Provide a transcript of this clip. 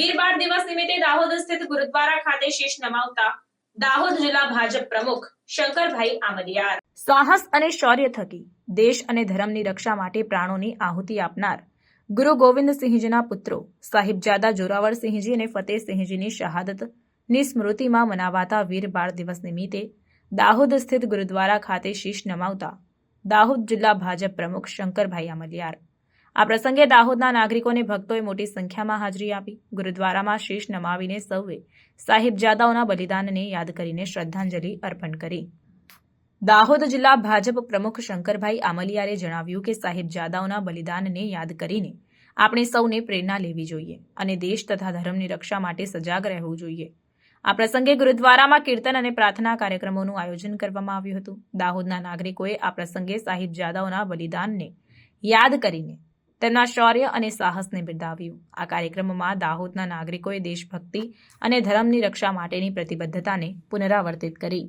દિવસ નિમિત્તે દાહોદ સ્થિત ગુરુદ્વારા ખાતે શીશ નમાવતા દાહોદ જિલ્લા ભાજપ પ્રમુખ શંકરભાઈ આમલિયાર. સાહસ અને શૌર્ય થકી દેશ અને ધર્મની રક્ષા માટે પ્રાણોની આહુતિ આપનાર ગુરુ ગોવિંદસિંહજીના પુત્રો સાહિબજાદા જોરાવરસિંહજી અને ફતેહસિંહજીની શહાદતની સ્મૃતિમાં મનાવાતા વીર બાળ દિવસ નિમિત્તે દાહોદ સ્થિત ગુરુદ્વારા ખાતે શીશ નમાવતા દાહોદ જિલ્લા ભાજપ પ્રમુખ શંકરભાઈ આમલિયાર. આ પ્રસંગે દાહોદના નાગરિકોને ભક્તોએ મોટી સંખ્યામાં હાજરી આપી, ગુરુદ્વારામાં શીશ નમાવીને સૌએ સાહિબજાદાઓના બલિદાનને યાદ કરીને શ્રદ્ધાંજલિ અર્પણ કરી. દાહોદ જિલ્લા ભાજપ પ્રમુખ શંકરભાઈ આમલિયારે જણાવ્યું કે સાહિબજાદાઓના બલિદાનને યાદ કરીને આપણે સૌને પ્રેરણા લેવી જોઈએ અને દેશ તથા ધર્મની રક્ષા માટે સજાગ રહેવું જોઈએ. આ પ્રસંગે ગુરુદ્વારામાં કીર્તન અને પ્રાર્થના કાર્યક્રમોનું આયોજન કરવામાં આવ્યું હતું. દાહોદના નાગરિકોએ આ પ્રસંગે સાહિબજાદાઓના બલિદાનને યાદ કરીને તેમના શૌર્ય અને સાહસને બિરદાવ્યું. આ કાર્યક્રમમાં દાહોદના નાગરિકોએ દેશભક્તિ અને ધર્મની રક્ષા માટેની પ્રતિબદ્ધતાને પુનરાવર્તિત કરી.